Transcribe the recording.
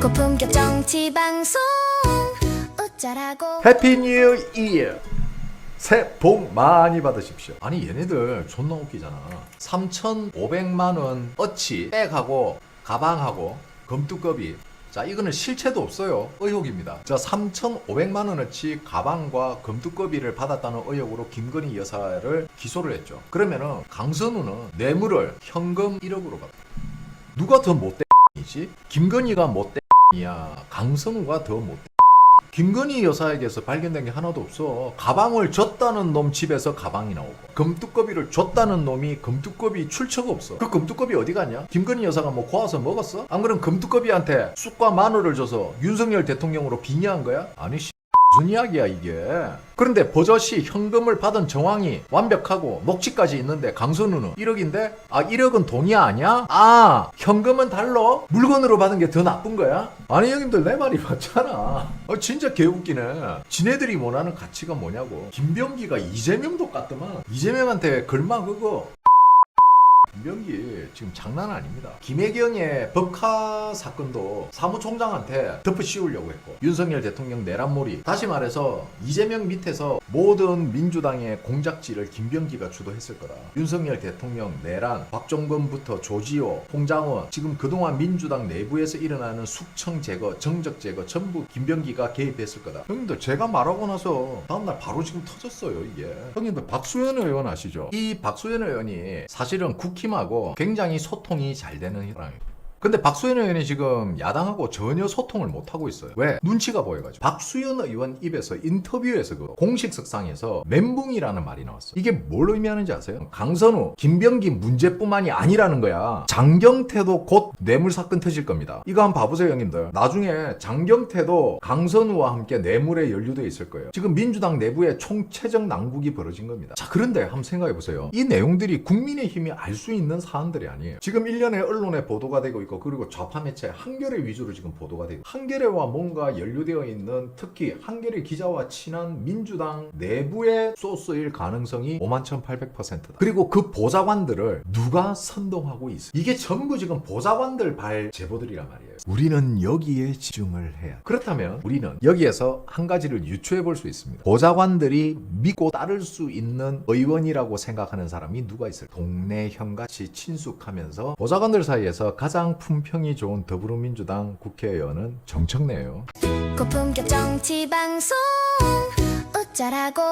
고품격 정치 방송. 어쩌라고. 해피 뉴 이어. 새해 복 많이 받으십시오. 아니 얘네들 존나 웃기잖아. 3,500만 원 어치 백하고 가방하고 금두꺼비. 자 이거는 실체도 없어요. 의혹입니다. 자 3,500만 원어치 가방과 금두꺼비를 받았다는 의혹으로 김건희 여사를 기소를 했죠. 그러면은 강선우는 뇌물을 현금 1억으로 받았다 누가 더 못된 이지? 김건희가 못된이 야 강선우가 더 못된 김건희 여사에게서 발견된 게 하나도 없어. 가방을 줬다는 놈 집에서 가방이 나오고 금두꺼비를 줬다는 놈이 금두꺼비 출처가 없어. 그 금두꺼비 어디 갔냐? 김건희 여사가 뭐 고아서 먹었어? 안 그럼 금두꺼비한테 쑥과 마늘을 줘서 윤석열 대통령으로 빙의한 거야? 아니 씨. 무슨 이야기야 이게. 그런데 버젓이 현금을 받은 정황이 완벽하고 녹취까지 있는데 강선우는 1억인데? 아 1억은 돈이 아니야? 아 현금은 달러? 물건으로 받은 게 더 나쁜 거야? 아니 형님들 내 말이 맞잖아. 아 진짜 개웃기네. 지네들이 원하는 가치가 뭐냐고. 김병기가 이재명도 깠더만. 이재명한테 글마 그거. 김병기 지금 장난 아닙니다. 김혜경의 법카 사건도 사무총장한테 덮어 씌우려고 했고 윤석열 대통령 내란몰이 다시 말해서 이재명 밑에서 모든 민주당의 공작지를 김병기가 주도했을 거다. 윤석열 대통령 내란 박종범부터 조지호, 홍장원 지금 그동안 민주당 내부에서 일어나는 숙청 제거, 정적 제거 전부 김병기가 개입했을 거다. 형님들 제가 말하고 나서 다음날 바로 지금 터졌어요 이게. 형님들 박수현 의원 아시죠? 이 박수현 의원이 사실은 국힘하고 굉장히 소통이 잘 되는 사람입니다. 근데 박수현 의원이 지금 야당하고 전혀 소통을 못 하고 있어요. 왜? 눈치가 보여가지고. 박수현 의원 입에서 인터뷰에서 그 공식석상에서 멘붕이라는 말이 나왔어. 이게 뭘 의미하는지 아세요? 강선우, 김병기 문제뿐만이 아니라는 거야. 장경태도 곧 뇌물 사건 터질 겁니다. 이거 한번 봐보세요, 형님들. 나중에 장경태도 강선우와 함께 뇌물에 연루돼 있을 거예요. 지금 민주당 내부에 총체적 난국이 벌어진 겁니다. 자, 그런데 한번 생각해 보세요. 이 내용들이 국민의힘이 알 수 있는 사안들이 아니에요. 지금 일련의 언론에 보도가 되고 있고 그리고 좌파 매체 한겨레 위주로 지금 보도가 되고 한겨레와 뭔가 연루되어 있는 특히 한겨레 기자와 친한 민주당 내부의 소스일 가능성이 51,800%다. 그리고 그 보좌관들을 누가 선동하고 있어? 이게 전부 지금 보좌관 들 발 제보들이란 말이에요. 우리는 여기에 집중을 해야. 그렇다면 우리는 여기에서 한 가지를 유추해 볼 수 있습니다. 보좌관들이 믿고 따를 수 있는 의원이라고 생각하는 사람이 누가 있을까? 동네 형 같이 친숙하면서 보좌관들 사이에서 가장 품평이 좋은 더불어민주당 국회의원은 정청래예요. 고품격 정치 방송 어쩌라고